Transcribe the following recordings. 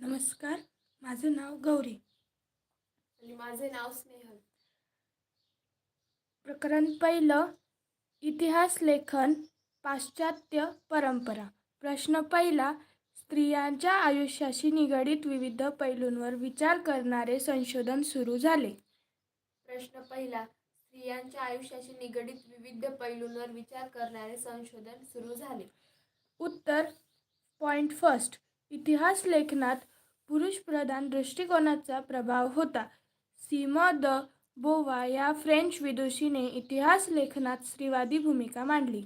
नमस्कार माझं नाव गौरी. आणि माझे नाव स्नेहल. प्रकरण पहिलं इतिहास लेखन पाश्चात्य परंपरा. प्रश्न पहिला स्त्रियांच्या आयुष्याशी निगडीत विविध पैलूंवर विचार करणारे संशोधन सुरू झाले. प्रश्न पहिला स्त्रियांच्या आयुष्याशी निगडीत विविध पैलूंवर विचार करणारे संशोधन सुरू झाले. उत्तर पॉइंट फर्स्ट इतिहास लेखनात पुरुषप्रधान दृष्टिकोनाचा प्रभाव होता. सीमा द बोवा या फ्रेंच विदुषीने इतिहास लेखनात स्त्रीवादी भूमिका मांडली.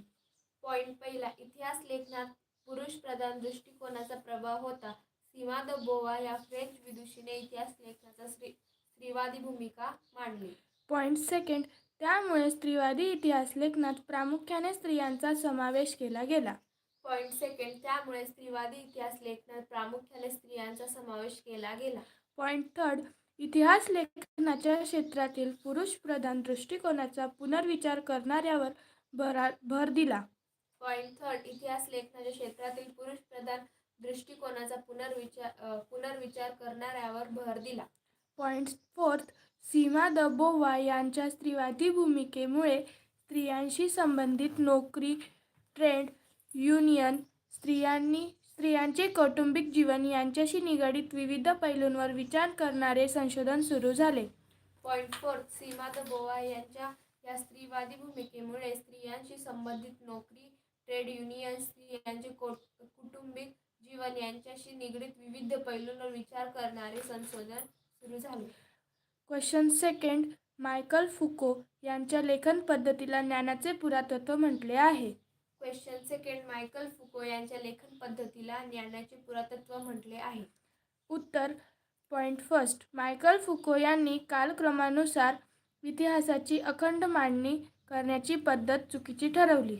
पॉइंट पहिला इतिहास लेखनात पुरुष प्रधान दृष्टिकोनाचा प्रभाव होता. सीमा द बोवा या फ्रेंच विदुषीने इतिहास लेखनाचा स्त्री स्त्रीवादी भूमिका मांडली. पॉइंट सेकंड त्यामुळे स्त्रीवादी इतिहास लेखनात प्रामुख्याने स्त्रियांचा समावेश केला गेला. पॉइंट सेकंड त्यामुळे स्त्रीवादी इतिहास लेखनात प्रामुख्याने स्त्रियांचा समावेश केला गेला. पॉइंट थर्ड इतिहास लेखनाच्या क्षेत्रातील पुरुषप्रधान दृष्टिकोनाचा पुनर्विचार करणाऱ्यावर भरा भर दिला. पॉइंट थर्ड इतिहास लेखनाच्या क्षेत्रातील पुरुष प्रधान दृष्टिकोनाचा पुनर्विचार पुनर्विचार करणाऱ्यावर भर दिला. Point fourth Simone de Beauvoir यांच्या स्त्रीवादी भूमिकेमुळे स्त्रियांशी संबंधित नोकरी ट्रेंड युनियन स्त्रियांनी स्त्रियांचे कौटुंबिक जीवन यांच्याशी निगडीत विविध पैलूंवर विचार करणारे संशोधन सुरू झाले. Point fourth Simone de Beauvoir यांच्या या स्त्रीवादी भूमिकेमुळे स्त्रियांशी संबंधित नोकरी ट्रेड युनियन स्त्रियांचे कुटुंबिक जीवन यांच्याशी निगडीत विविध पैलूंवर विचार करणारे संशोधन सुरू झाले. क्वेश्चन सेकंड मायकल फुको यांच्या लेखन पद्धतीला ज्ञानाचे पुरातत्व म्हटले आहे. क्वेश्चन सेकंड मायकल फुको यांच्या लेखन पद्धतीला ज्ञानाचे पुरातत्व म्हटले आहे. उत्तर पॉइंट फर्स्ट मायकल फुको यांनी कालक्रमानुसार इतिहासाची अखंड मांडणी करण्याची पद्धत चुकीची ठरवली.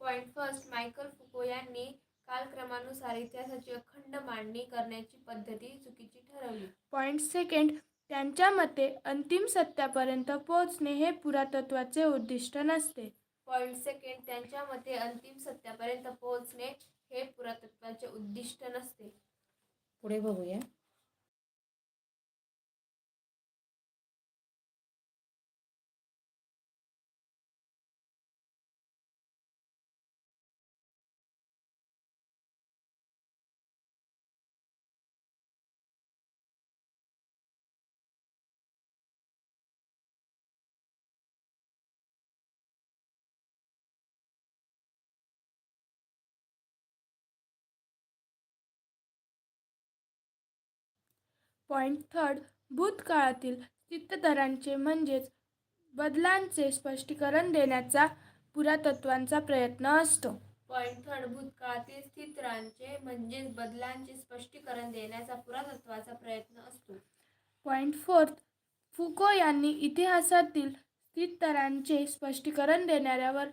पॉइंट फर्स्ट मायकल फुको यांनी कालक्रमानुसार इतिहासाची अखंड मांडणी करण्याची पद्धती चुकीची ठरवली. पॉइंट सेकंड त्यांच्या मते अंतिम सत्यापर्यंत पोहोचणे हे पुरातत्वाचे उद्दिष्ट नसते. पॉईंट सेकंड त्यांच्या मते अंतिम सत्यापर्यंत पोहोचणे हे पुरातत्वाचे उद्दिष्ट नसते. पुढे बघूया. पॉइंट थर्ड भूतकाळातील स्थित्यंतरांचे म्हणजेच बदलांचे स्पष्टीकरण देण्याचा पुरातत्वांचा प्रयत्न असतो. पॉइंट थर्ड भूतकाळातील स्थितरांचे म्हणजेच बदलांचे स्पष्टीकरण देण्याचा पुरातत्वाचा प्रयत्न असतो. पॉइंट फोर्थ फुको यांनी इतिहासातील स्थित्यंतरांचे स्पष्टीकरण देणाऱ्यावर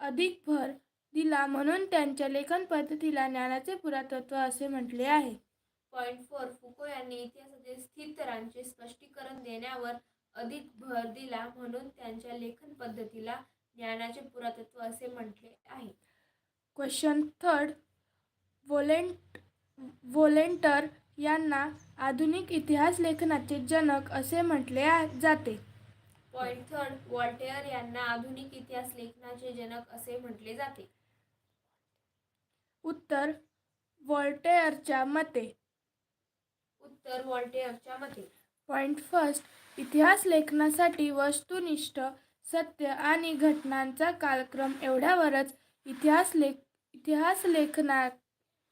अधिक भर दिला म्हणून त्यांच्या लेखन पद्धतीला ज्ञानाचे पुरातत्व असे म्हटले आहे. Point four. फुको यांनी इतिहासातील स्थितरांचे स्पष्टीकरण देण्यावर अधिक भर दिला म्हणून त्यांच्या लेखन पद्धतीला ज्ञानाचे पुरातत्व असे म्हटले आहे. क्वेश्चन थर्ड वोलेंट वोलेंटर यांना आधुनिक इतिहास लेखनाचे जनक असे म्हटले जाते. पॉइंट थर्ड वॉल्टेअर यांना आधुनिक इतिहास लेखनाचे जनक असे म्हटले जाते. उत्तर वॉल्टेअरच्या मते उत्तर वॉल्टेअरच्या मते. पॉइंट फर्स्ट इतिहास लेखनासाठी वस्तुनिष्ठ सत्य आणि घटनांचा कालक्रम एवढ्यावरच इतिहास लेख इतिहास लेखना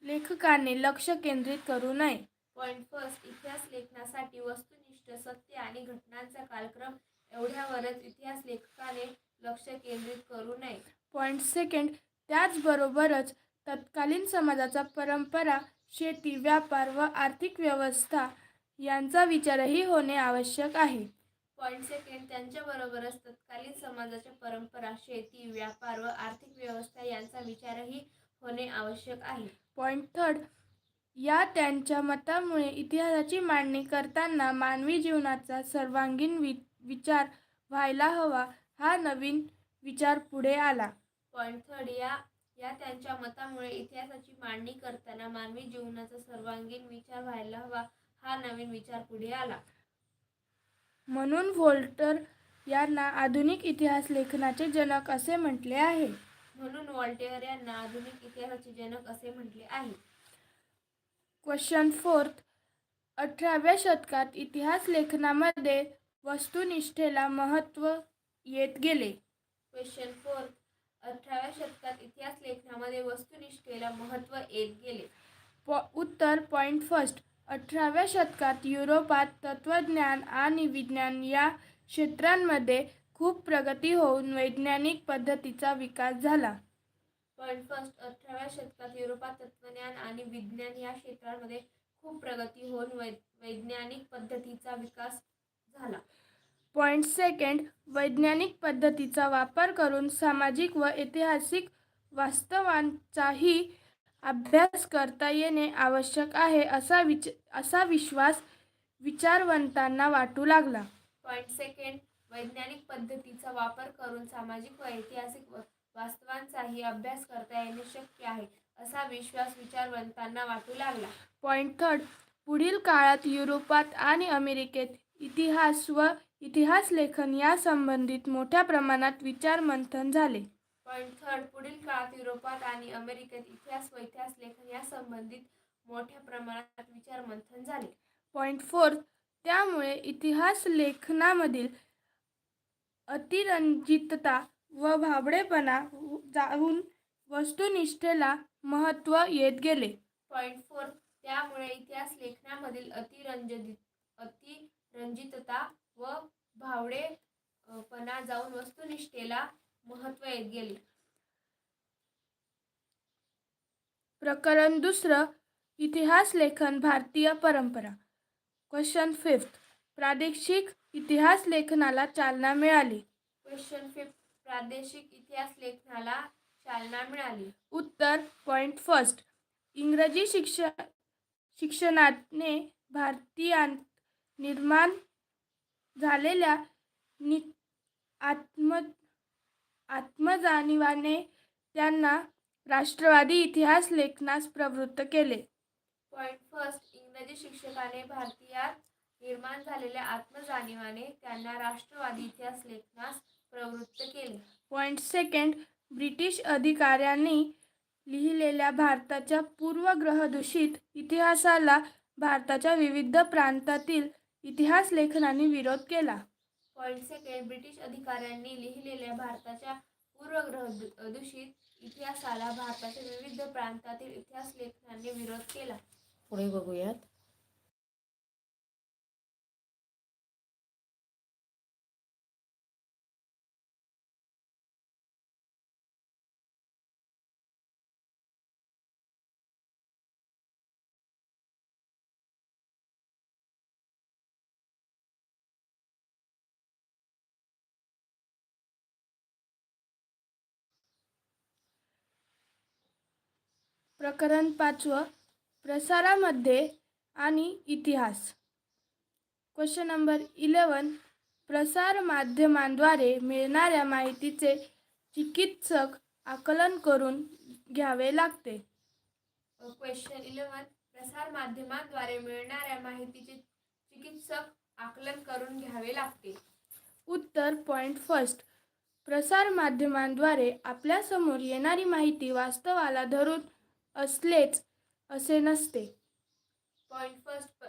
लेखकाने लक्ष केंद्रित करू नये. पॉइंट फर्स्ट इतिहास लेखनासाठी वस्तुनिष्ठ सत्य आणि घटनांचा कालक्रम एवढ्यावरच इतिहास लेखकाने लक्ष केंद्रित करू नये. पॉइंट सेकंड त्याचबरोबरच तत्कालीन समाजाचा परंपरा शेती व्यापार व आर्थिक व्यवस्था यांचा विचारही होणे आवश्यक आहे. पॉइंट सेकंड त्यांच्याबरोबरच तत्कालीन समाजाच्या परंपरा शेती व्यापार व आर्थिक व्यवस्था यांचा विचारही होणे आवश्यक आहे. पॉइंट थर्ड या त्यांच्या मतामुळे इतिहासाची मांडणी करताना मानवी जीवनाचा सर्वांगीण वि विचार व्हायला हवा हा नवीन विचार पुढे आला. पॉइंट थर्ड या या त्यांच्या मतामुळे इतिहासाची मांडणी करताना मानवी जीवनाचा सर्वांगीण विचार व्हायला हवा हा नवीन विचार पुढे आला. म्हणून व्होल्टर यांना आधुनिक इतिहास लेखनाचे जनक असे म्हटले आहे. म्हणून वॉल्टेअर यांना आधुनिक इतिहासाचे जनक असे म्हटले आहे. क्वेश्चन फोर्थ अठराव्या शतकात इतिहास लेखनामध्ये वस्तुनिष्ठेला महत्त्व येत गेले. क्वेश्चन फोर्थ अठराव्या शतकात इतिहास लेखनामध्ये वस्तुनिष्ठेला महत्त्व येत गेले. पॉ उत्तर पॉईंट फर्स्ट अठराव्या शतकात युरोपात तत्त्वज्ञान आणि विज्ञान या क्षेत्रांमध्ये खूप प्रगती होऊन वैज्ञानिक पद्धतीचा विकास झाला. पॉईंट फर्स्ट अठराव्या शतकात युरोपात तत्त्वज्ञान आणि विज्ञान या क्षेत्रांमध्ये खूप प्रगती होऊन वै वैज्ञानिक पद्धतीचा विकास झाला. पॉईंट सेकंड वैज्ञानिक पद्धतीचा वापर करून सामाजिक व ऐतिहासिक वास्तवांचाही अभ्यास करता येणे आवश्यक आहे असा विच असा विश्वास विचारवंतांना वाटू लागला. पॉईंट सेकंड वैज्ञानिक पद्धतीचा वापर करून सामाजिक व ऐतिहासिक व- वास्तवांचाही अभ्यास करता येणे शक्य आहे असा विश्वास विचारवंतांना वाटू लागला. पॉईंट थर्ड पुढील काळात युरोपात आणि अमेरिकेत इतिहास व इतिहास लेखन या संबंधित मोठ्या प्रमाणात विचार मंथन झाले. पॉईंट थर्ड पुढील काळात युरोपात आणि अमेरिकेत इतिहास व इतिहास लेखन या संबंधित मोठ्या प्रमाणात विचार मंथन झाले. पॉईंट फोर्थ त्यामुळे इतिहास लेखनामधील अतिरंजितता व भाबडेपणा जाऊन वस्तुनिष्ठेला महत्त्व येत गेले. पॉईंट फोर त्यामुळे इतिहास लेखनामधील अतिरंजित अतिरंजितता व भावडे अ, पणा जाऊन वस्तुनिष्ठेला महत्त्व येत गेले. प्रकरण दुसरं इतिहास लेखन भारतीय परंपरा. क्वेश्चन फिफ्थ प्रादेशिक इतिहास लेखनाला चालना मिळाली. क्वेश्चन फिफ्थ प्रादेशिक इतिहास लेखनाला चालना मिळाली. उत्तर पॉईंट फर्स्ट इंग्रजी शिक्ष शिक्षणाने भारतीयांत निर्माण झालेल्या नि आत्म आत्मजाणीवाने त्यांना राष्ट्रवादी इतिहास लेखनास प्रवृत्त केले. पॉईंट फर्स्ट इंग्रजी शिक्षकाने भारतीयात निर्माण झालेल्या आत्मजाणीवाने त्यांना राष्ट्रवादी इतिहास लेखनास प्रवृत्त केले. पॉईंट सेकंड ब्रिटिश अधिकाऱ्यांनी लिहिलेल्या भारताच्या पूर्वग्रहदूषित इतिहासाला भारताच्या विविध प्रांतातील इतिहास लेखनाने विरोध केला. पॉईंट सेकंड ब्रिटिश अधिकाऱ्यांनी लिहिलेल्या भारताच्या पूर्वग्रह दूषित इतिहासाला भारताच्या विविध प्रांतातील इतिहास लेखनांनी विरोध केला. पुढे बघूयात. प्रकरण पाचवं प्रसारामध्ये आणि इतिहास. क्वेश्चन नंबर इलेवन प्रसार माध्यमांद्वारे मिळणाऱ्या माहितीचे चिकित्सक आकलन करून घ्यावे लागते. क्वेश्चन इलेवन प्रसार माध्यमांद्वारे मिळणाऱ्या माहितीचे चिकित्सक आकलन करून घ्यावे लागते. उत्तर पॉईंट फर्स्ट प्रसार माध्यमांद्वारे आपल्यासमोर येणारी माहिती वास्तवाला धरून असलेच असे नसते. पॉईंट फर्स्ट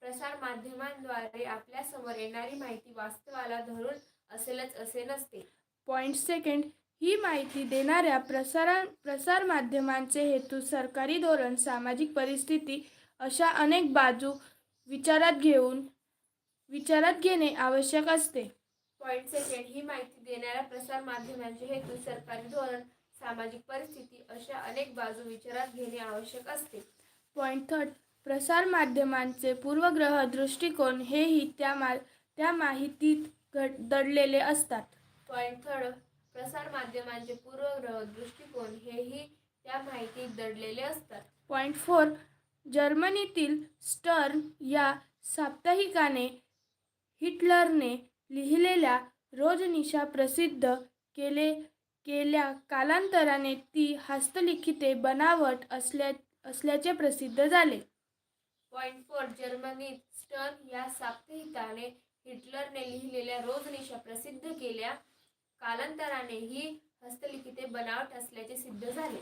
प्रसार माध्यमांद्वारे आपल्यासमोर येणारी माहिती वास्तवाला धरून असेलच असे नसते. पॉईंट सेकंड ही माहिती देणाऱ्या प्रसारा प्रसार माध्यमांचे हेतू सरकारी धोरण सामाजिक परिस्थिती अशा अनेक बाजू विचारात घेऊन विचारात घेणे आवश्यक असते. पॉईंट सेकंड ही माहिती देणाऱ्या प्रसार माध्यमांचे हेतू सरकारी धोरण सामाजिक परिस्थिती अशा अनेक बाजू विचारात घेणे आवश्यक असते. पॉईंट थर्ड प्रसार माध्यमांचे पूर्वग्रह दृष्टिकोन हेही त्या मा त्या माहितीत घड दडलेले असतात. पॉईंट थर्ड प्रसार माध्यमांचे पूर्वग्रह दृष्टिकोन हेही त्या माहितीत दडलेले असतात. पॉईंट फोर जर्मनीतील स्टर्न या साप्ताहिकाने हिटलरने लिहिलेल्या रोजनिशा प्रसिद्ध केले गेल्या कालांतराने ती हस्तलिखिते बनावट असल्या असल्याचे प्रसिद्ध झाले. पॉईंट फोर जर्मनीत स्टर्न या साप्ताहिकाने हिटलरने लिहिलेल्या रोजनिशा प्रसिद्ध केल्या. कालांतराने ही हस्तलिखिते बनावट असल्याचे सिद्ध झाले.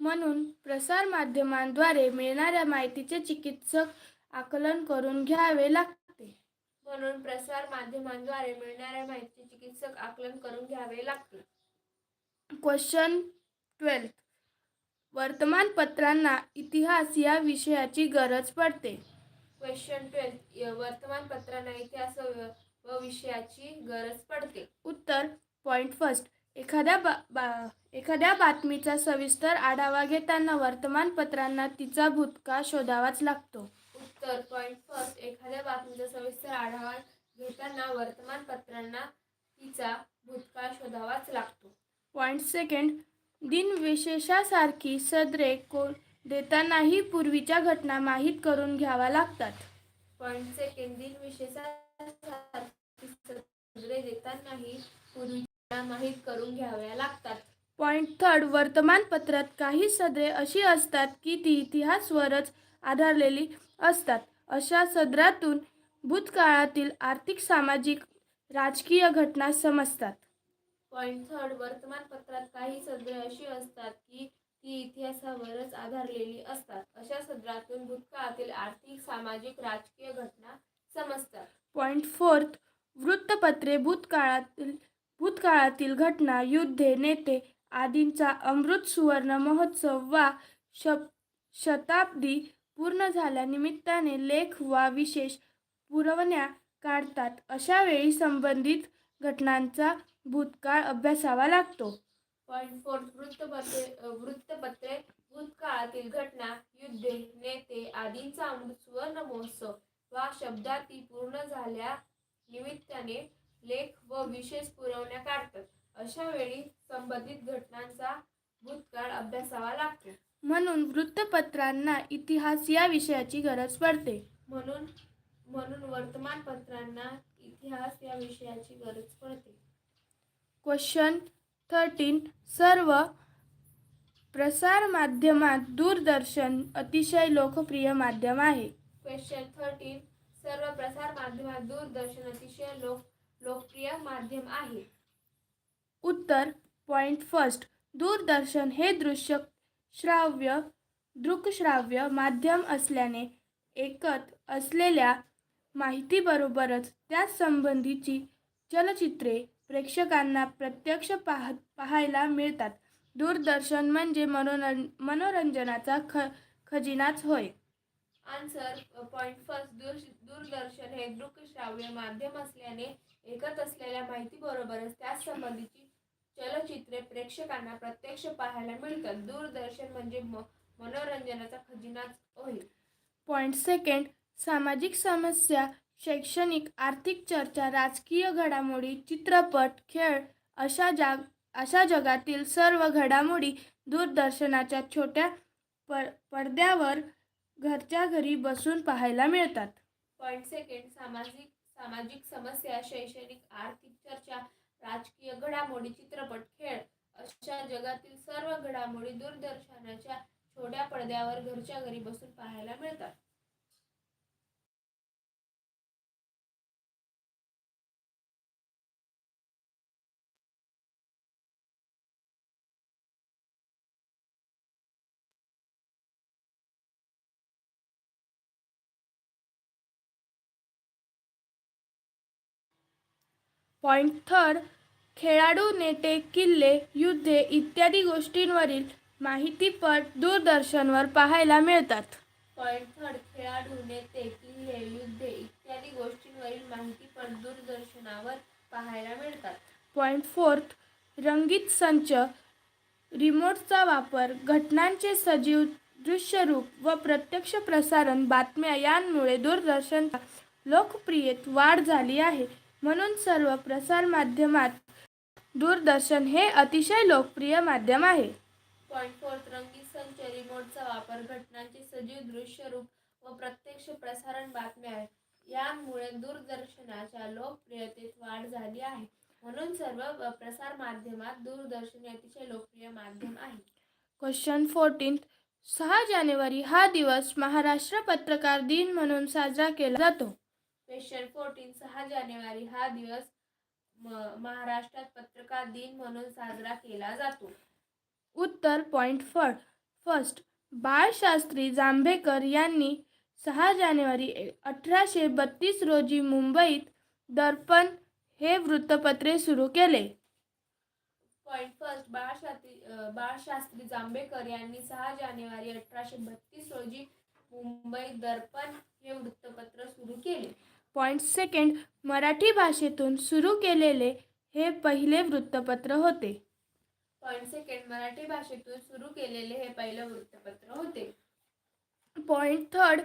म्हणून प्रसारमाध्यमांद्वारे मिळणाऱ्या माहितीचे चिकित्सक आकलन करून घ्यावे लागते. म्हणून प्रसार माध्यमांद्वारे मिळणाऱ्या माहितीचे चिकित्सक आकलन करून घ्यावे लागते. क्वेश्चन ट्वेल्थ वर्तमानपत्रांना इतिहास या विषयाची गरज पडते. क्वेश्चन ट्वेल्थ वर्तमानपत्रांना इतिहास व विषयाची गरज पडते. उत्तर. पॉईंट फर्स्ट एखाद्या बा बा एखाद्या बातमीचा सविस्तर आढावा घेताना वर्तमानपत्रांना तिचा भूतकाळ शोधावाच लागतो. उत्तर. पॉईंट फर्स्ट एखाद्या बातमीचा सविस्तर आढावा घेताना वर्तमानपत्रांना तिचा भूतकाळ शोधावाच लागतो. पॉईंट सेकंड दिनविशेषासारखी सदरे को देतानाही पूर्वीच्या घटना माहीत करून घ्याव्या लागतात. पॉईंट सेकंड दिन विशेषांकडे देतानाही पूर्वीच्या माहीत करून घ्याव्या लागतात. पॉईंट थर्ड वर्तमानपत्रात काही सदरे अशी असतात की ती इतिहासवरच आधारलेली असतात. अशा सदरातून भूतकाळातील आर्थिक सामाजिक राजकीय घटना समजतात. पॉईंट थर्ड वर्तमानपत्रात काही सदरे अशी असतात की ती इतिहासावरच आधारलेली असतात. अशा सदरातून भूतकाळातील आर्थिक सामाजिक राजकीय घटना समजतात. पॉईंट फोर्थ वृत्तपत्रे भूतकाळातील भूतकाळातील घटना युद्धे नेते आदींचा अमृत सुवर्ण महोत्सव वा शप शताब्दी पूर्ण झाल्यानिमित्ताने लेख वा विशेष पुरवण्या काढतात. अशा वेळी संबंधित घटनांचा भूतकाळ अभ्यासावा लागतो. पॉईंट फोर्थ वृत्तपत्रे वृत्तपत्रे भूतकाळातील घटना युद्धे नेते आदींचा अमृत सुवर्ण महोत्सव वा शब्दाती पूर्ण झाल्या निमित्ताने लेख व विशेष पुरवण्या काढतात. अशा वेळी संबंधित घटनांचा भूतकाळ अभ्यासावा लागतो. म्हणून वृत्तपत्रांना इतिहास या विषयाची गरज पडते. म्हणून म्हणून वर्तमानपत्रांना इतिहास या विषयाची गरज पडते. क्वेश्चन थर्टीन सर्व प्रसारमाध्यमात दूरदर्शन अतिशय लोकप्रिय माध्यम आहे. क्वेश्चन थर्टीन सर्व प्रसार माध्यमात दूरदर्शन अतिशय लोक लोकप्रिय माध्यम आहे. उत्तर. पॉइंट फर्स्ट दूरदर्शन हे दृश्य श्राव्य दृकश्राव्य माध्यम असल्याने एकत असलेल्या माहितीबरोबरच त्यासंबंधीची चलचित्रे प्रेक्षकांना प्रत्यक्ष पाह पाहायला मिळतात. दूरदर्शन म्हणजे मनोरं मनोरंजनाचा ख खजिनाच होय. आन्सर पॉईंट फर्स्ट दूर दूरदर्शन हे दृकश्राव्य माध्यम असल्याने एकत असलेल्या माहितीबरोबरच त्याच संबंधीची चलचित्रे प्रेक्षकांना प्रत्यक्ष पाहायला मिळतात. दूरदर्शन म्हणजे म मनोरंजनाचा खजिनाच होईल पॉईंट सेकंड सामाजिक समस्या शैक्षणिक आर्थिक चर्चा राजकीय घडामोडी चित्रपट खेळ अशा जाग अशा जगातील सर्व घडामोडी दूरदर्शनाच्या छोट्या प पडद्यावर घरच्या घरी बसून पाहायला मिळतात. पॉईंट सेकंड सामाजिक सामाजिक समस्या शैक्षणिक आर्थिक चर्चा राजकीय घडामोडी चित्रपट खेळ अशा जगातील सर्व घडामोडी दूरदर्शनाच्या छोट्या पडद्यावर घरच्या घरी बसून पाहायला मिळतात. पॉईंट थर्ड खेळाडू नेते किल्ले युद्धे इत्यादी गोष्टींवरील माहितीपट दूरदर्शनवर पाहायला मिळतात. पॉईंट थर्ड खेळाडू नेते किल्ले युद्धे इत्यादी गोष्टींवरील माहिती पण दूरदर्शनावर पाहायला मिळतात. पॉईंट फोर्थ रंगीत संच रिमोटचा वापर घटनांचे सजीव दृश्यरूप व प्रत्यक्ष प्रसारण बातम्या यांमुळे दूरदर्शनच्या लोकप्रियेत वाढ झाली आहे. म्हणून सर्व प्रसारमाध्यमात दूरदर्शन हे अतिशय लोकप्रिय माध्यम आहे. पॉईंट फोर्थ रंगीत संच रिमोटचा वापर घटनांचे सजीव दृश्य रूप व प्रत्यक्ष प्रसारण बातम्या यांमुळे दूरदर्शनाच्या लोकप्रियतेत वाढ झाली आहे. म्हणून सर्व प्रसार माध्यमात दूरदर्शन हे अतिशय लोकप्रिय माध्यम आहे. क्वेश्चन फोर्टीन सहा जानेवारी हा दिवस महाराष्ट्र पत्रकार दिन म्हणून साजरा केला जातो. क्वेश्चन फोर्टीन सहा जानेवारी हा दिवस महाराष्ट्रात पत्रकार दिन म्हणून साजरा केला जातो. उत्तर पॉइंट फळ फर्स्ट बाळशास्त्री जांभेकर यांनी सहा जानेवारी अठराशे बत्तीस रोजी मुंबईत दर्पण हे वृत्तपत्रे सुरू केले. पॉइंट फर्स्ट बाळशास्त्री बाळशास्त्री जांभेकर यांनी सहा जानेवारी अठराशे बत्तीस रोजी मुंबईत दर्पण हे वृत्तपत्र सुरू केले. पॉइंट सेकंड मराठी भाषेतून सुरू केलेले हे पहिले वृत्तपत्र होते. पॉइंट सेकंड मराठी भाषेतून सुरू केलेले हे पहिलं वृत्तपत्र होते. पॉइंट थर्ड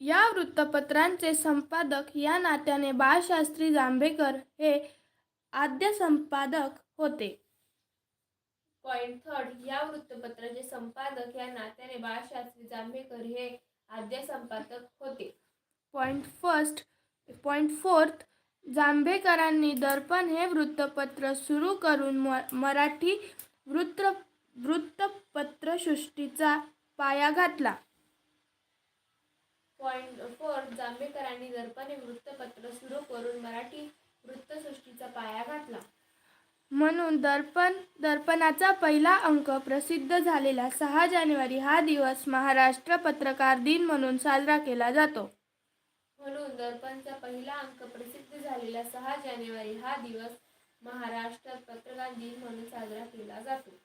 या वृत्तपत्रांचे संपादक या नात्याने बाळशास्त्री जांभेकर हे आद्य संपादक होते. पॉइंट थर्ड या वृत्तपत्राचे संपादक या नात्याने बाळशास्त्री जांभेकर हे आद्य संपादक होते. पॉइंट फर्स्ट पॉइंट फोर्थ जांभेकरांनी दर्पण हे वृत्तपत्र सुरू करून म मराठी वृत्त वृत्तपत्रसृष्टीचा पाया घातला. पॉइंट फोर जांभेकरांनी दर्पण हे वृत्तपत्र सुरू करून मराठी वृत्तसृष्टीचा पाया घातला. म्हणून दर्पण दर्पणाचा पहिला अंक प्रसिद्ध झालेला सहा जानेवारी हा दिवस महाराष्ट्र पत्रकार दिन म्हणून साजरा केला जातो. म्हणून दर्पणचा पहिला अंक प्रसिद्ध झालेला सहा जानेवारी हा दिवस महाराष्ट्रात पत्रकार दिन म्हणून साजरा केला जातो.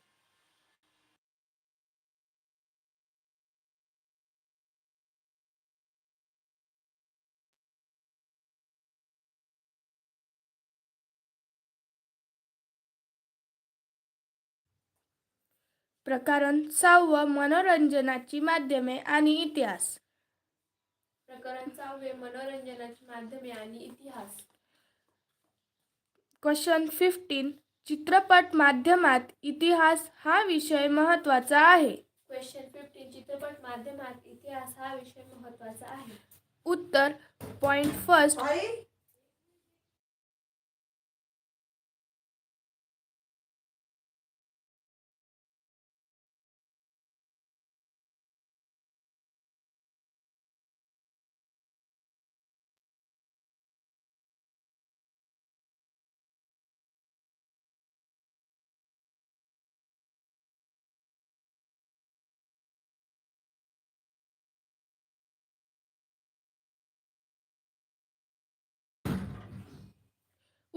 प्रकरण सहावं मनोरंजनाची माध्यमे आणि इतिहास. प्रकरण सहावे मनोरंजनाची माध्यमे आणि इतिहास. क्वेश्चन फिफ्टीन चित्रपट माध्यमात इतिहास हा विषय महत्त्वाचा आहे. क्वेश्चन फिफ्टीन चित्रपट माध्यमात इतिहास हा विषय महत्त्वाचा आहे. उत्तर. पॉइंट फर्स्ट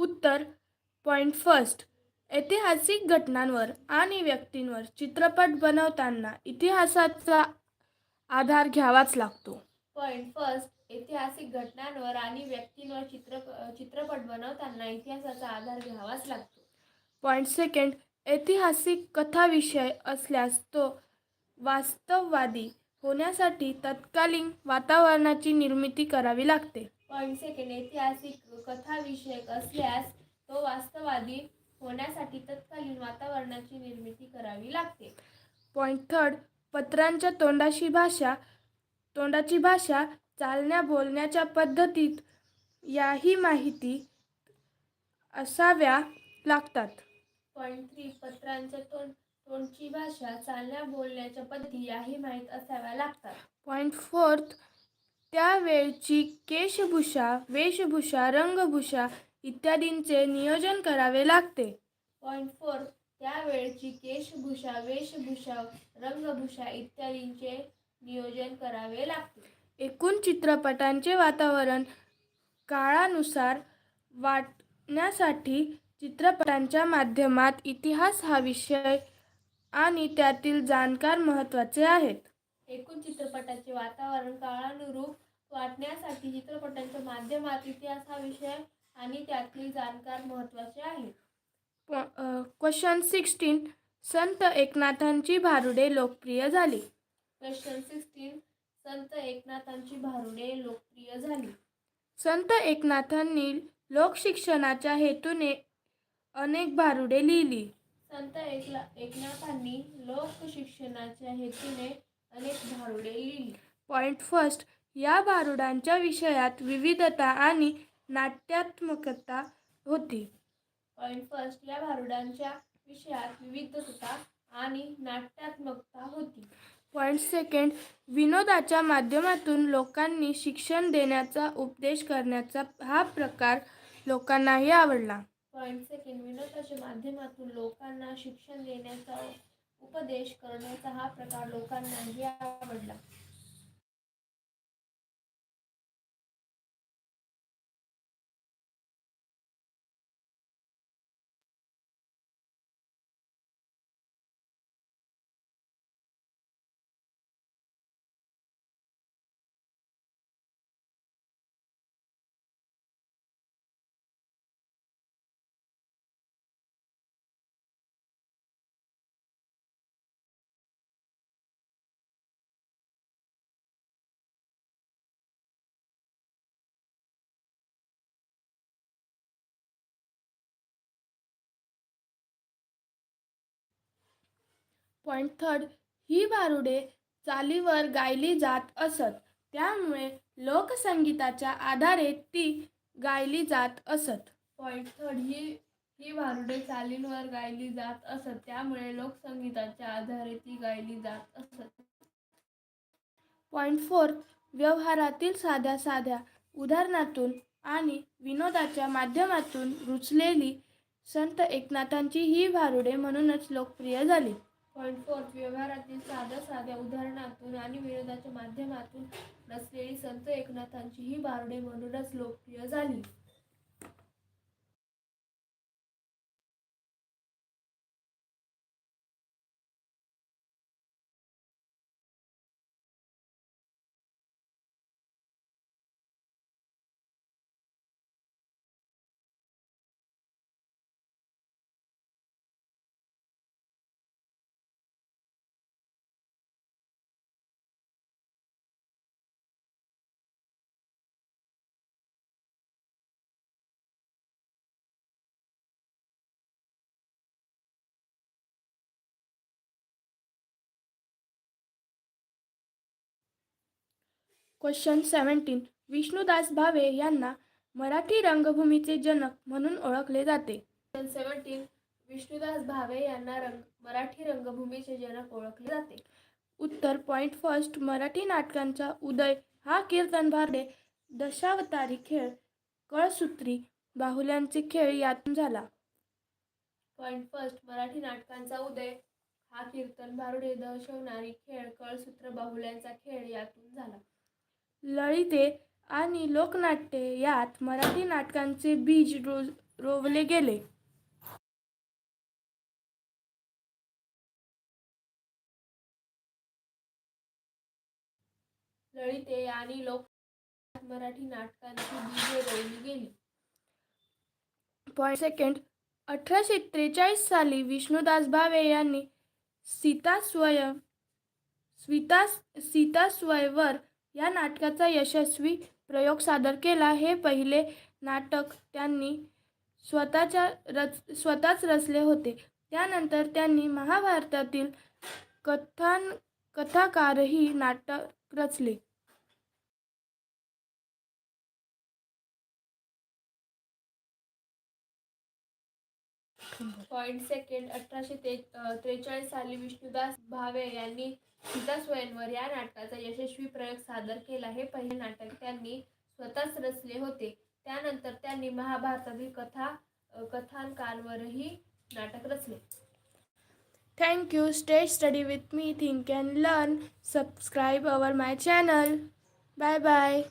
उत्तर. पॉइंट फर्स्ट ऐतिहासिक घटनांवर आणि व्यक्तींवर चित्रपट बनवताना इतिहासाचा आधार घ्यावाच लागतो. पॉइंट फर्स्ट ऐतिहासिक घटनांवर आणि व्यक्तींवर चित्र चित्रपट बनवताना इतिहासाचा आधार घ्यावाच लागतो. पॉइंट सेकंड ऐतिहासिक कथा विषय असल्यास तो वास्तववादी होण्यासाठी तत्कालीन वातावरणाची निर्मिती करावी लागते. पॉइंट सेकंड ऐतिहासिक कथा विषयक असल्यास तो वास्तववादी होण्यासाठी तत्कालीन वातावरणाची निर्मिती करावी लागते. पॉइंट थर्ड पत्रांच्या तोंडाशी भाषा तोंडाची भाषा चालण्या बोलण्याच्या पद्धतीत याही माहिती असाव्या लागतात. पॉइंट थ्री पत्रांच्या तोंड तोंडची भाषा चालण्या बोलण्याच्या पद्धती याही माहीत असाव्या लागतात. पॉइंट फोर्थ त्यावेळची केशभूषा वेशभूषा रंगभूषा इत्यादींचे नियोजन करावे लागते. पॉइंट फोर त्यावेळची केशभूषा वेशभूषा रंगभूषा इत्यादींचे नियोजन करावे लागते. एकूण चित्रपटांचे वातावरण काळानुसार वाटण्यासाठी चित्रपटांच्या माध्यमात इतिहास हा विषय आणि त्यातील जाणकार महत्त्वाचे आहेत. एकूण चित्रपटाचे वातावरण काळानुरूप वाटण्यासाठी चित्रपटांच्या माध्यमात इतिहास हा विषय आणि त्यातील जाणकार महत्त्वाचे आहेत क्वेश्चन सिक्स्टीन संत एकनाथांची भारुडे लोकप्रिय झाली. क्वेश्चन सिक्स्टीन संत एकनाथांची भारुडे लोकप्रिय झाली. संत एकनाथांनी लोकशिक्षणाच्या हेतूने अनेक भारुडे लिहिली. संत एकला एकनाथांनी लोकशिक्षणाच्या हेतूने अनेक भारुडे लिहिली पॉइंट फर्स्ट या भारुडांच्या विषयात विविधता आणि नाट्यात्मकता होती. पॉईंट फर्स्ट या भारुडांच्या विषयात विविधता आणि नाट्यात्मकता होती. पॉईंट सेकंड विनोदाच्या माध्यमातून लोकांनी शिक्षण देण्याचा उपदेश करण्याचा हा प्रकार लोकांनाही आवडला. पॉईंट सेकंड विनोदाच्या माध्यमातून लोकांना शिक्षण देण्याचा उपदेश करण्याचा हा प्रकार लोकांनाही आवडला. पॉईंट थर्ड ही भारुडे चालीवर गायली जात असत. त्यामुळे लोकसंगीताच्या आधारे ती गायली जात असत. पॉईंट थर्ड ही ही भारुडे चालींवर गायली जात असत. त्यामुळे लोकसंगीताच्या आधारे ती गायली जात असत. पॉईंट फोर्थ व्यवहारातील साध्या साध्या उदाहरणातून आणि विनोदाच्या माध्यमातून रुचलेली संत एकनाथांची ही भारुडे म्हणूनच लोकप्रिय झाली. पॉईंट फोर्थ व्यवहारातील साध्या साध्या उदाहरणातून आणि विनोदाच्या माध्यमातून रचलेली संत एकनाथांची ही बारडे म्हणूनच लोकप्रिय झाली. क्वेश्चन सेवन्टीन विष्णुदास भावे यांना मराठी रंगभूमीचे जनक म्हणून ओळखले जाते. सेवन्टीन विष्णुदास भावे यांना रंग मराठी रंगभूमीचे जनक ओळखले जाते. उत्तर. पॉईंट फर्स्ट मराठी नाटकांचा उदय हा कीर्तन भारडे दशावतारी खेळ कळसूत्री बाहुल्यांचे खेळ यातून झाला. पॉईंट फर्स्ट मराठी नाटकांचा उदय हा कीर्तन भारुडे दर्शवणारी खेळ कळसूत्र बाहुल्यांचा खेळ यातून झाला. लळिते आणि लोकनाट्ये यात मराठी नाटकांचे बीज रोज रोवले गेले. लळिते आणि लोक मराठी नाटकांची बीजे रोवली गेली. पॉईंट सेकंड अठराशे त्रेचाळीस साली विष्णुदास भावे यांनी सीता स्वयं सीता सीतास्वयवर या नाटकाचा यशस्वी प्रयोग सादर केला. हे पहिले नाटक त्यांनी स्वतःच्या रच स्वतःच रचले होते. त्यानंतर त्यांनी महाभारतातील कथान कथाकारही नाटक रचले. पॉईंट सेकंड अठराशे ते त्रेचाळीस साली विष्णुदास भावे यांनी सीता स्वयंवर या नाटकाचा यशस्वी प्रयोग सादर केला. हे पहिले नाटक त्यांनी स्वतःच रचले होते. त्यानंतर त्यांनी महाभारतातील कथा कथांकांवरही नाटक रचले. Thank you stage study with me think and learn subscribe our my channel bye bye.